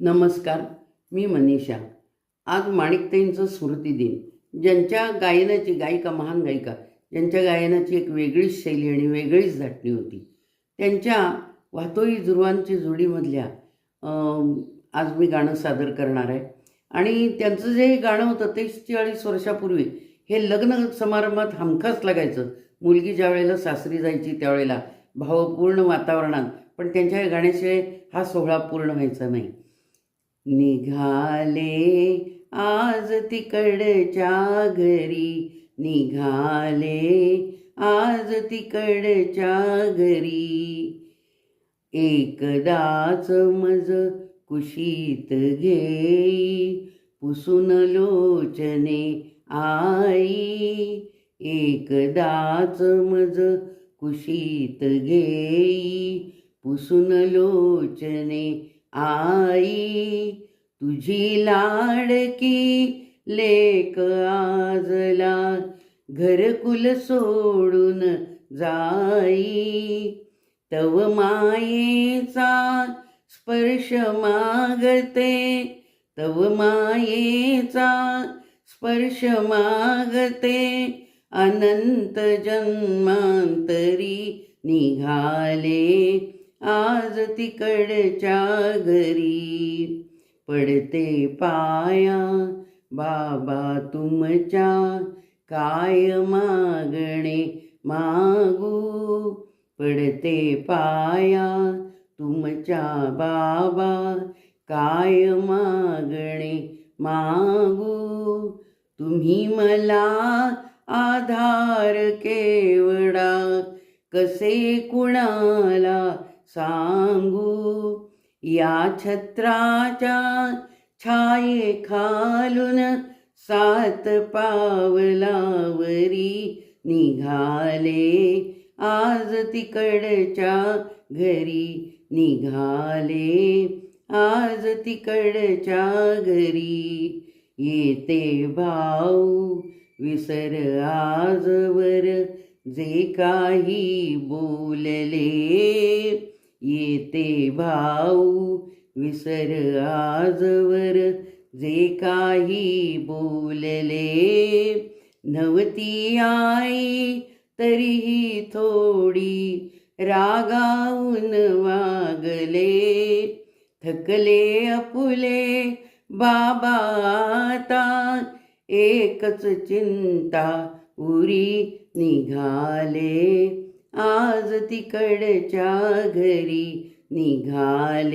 नमस्कार मी मनीषा. आज माणिकताईंचं स्मृतिदिन ज्यांच्या गायनाची गायिका महान गायिका ज्यांच्या गायनाची एक वेगळीच शैली आणि वेगळीच धाटणी होती. त्यांच्या वातोई जुरवांची जोडीमधल्या आज मी गाणं सादर करणार आहे. आणि त्यांचं जे गाणं होतं ते चाळीस वर्षापूर्वी हे लग्न समारंभात हमखास लागायचं. मुलगी ज्या वेळेला सासरी जायची त्यावेळेला भावपूर्ण वातावरणात. पण त्यांच्या गाण्याशिवाय हा सोहळा पूर्ण व्हायचा नाही. निघाले. आज तिकडच्या घरी निघाले. आज तिकडच्या घरी एकदाच मज कुशीत घेई. पुसून लोचने आई. एकदाच मज कुशीत घेई. पुसून लोचने आई. तुझी लाडकी लेक आजला घरकुल सोडून जाई. तव मायेचा स्पर्श मागते तव मायेचा स्पर्श मागते अनंत जन्मांतरी निघाले आज तिकडच्या घरी. पडते पाया. बाबा तुमच्या काय मागणे मागू? पडते पाया. तुमच्या बाबा काय मागणे मागू? तुम्ही मला आधार केवडा कसे कुणाला सांगू? या छत्राच्या छाये खालून सात पावलावरी निघाले. आज तिकडच्या घरी निघाले. आज तिकडच्या घरी येते भाऊ. विसर आजवर जे काही बोलले. येते भाऊ विसर आजवर जे काही बोलले. नवती आई तरीही थोडी रागावून वागले. थकले अपुले बाबा आता एकच चिंता उरी निघाले. आज तिकडच्या घरी निघाले.